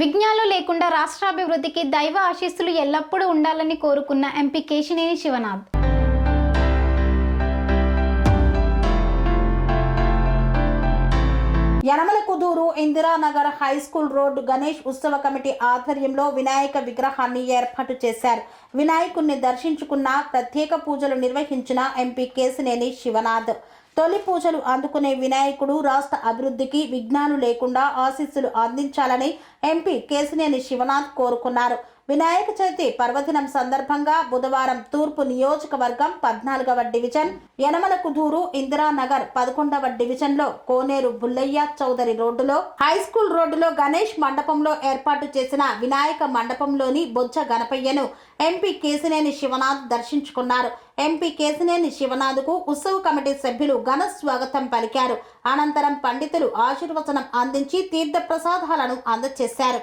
లేకుండా రాష్ట్రాభివృద్ధికి దైవ ఆశీస్సులు ఎల్లప్పుడూ ఉండాలని కోరుకున్న MP Kesineni Sivanath. Yanamalakuduru Indiranagar high school road Ganesh ఉత్సవ కమిటీ ఆధ్వర్యంలో వినాయక విగ్రహాన్ని ఏర్పాటు చేశారు. వినాయకుణ్ణి దర్శించుకున్న ప్రత్యేక పూజలు నిర్వహించిన ఎంపీ కేసినేని శివనాథ్. తొలి పూజలు అందుకునే వినాయకుడు రాష్ట్ర అభివృద్ధికి విఘ్నాలు లేకుండా ఆశీస్సులు అందించాలని ఎంపీ కేసినేని శివనాథ్ కోరుకున్నారు. వినాయక చవితి పర్వదినం సందర్భంగా బుధవారం తూర్పు నియోజకవర్గం పద్నాలుగవ డివిజన్ యనమల కుదూరు ఇందిరానగర్ పదకొండవ డివిజన్లో కోనేరు బుల్లయ్య చౌదరి రోడ్డులో హై స్కూల్ రోడ్డులో గణేష్ మండపంలో ఏర్పాటు చేసిన వినాయక మండపంలోని బొజ్జ గణపయ్యను ఎంపీ కేసినేని శివనాథ్ దర్శించుకున్నారు. ఎంపీ కేసినేని శివనాథ్కు ఉత్సవ కమిటీ సభ్యులు ఘన స్వాగతం పలికారు. అనంతరం పండితులు ఆశీర్వచనం అందించి తీర్థ ప్రసాదాలను అందజేశారు.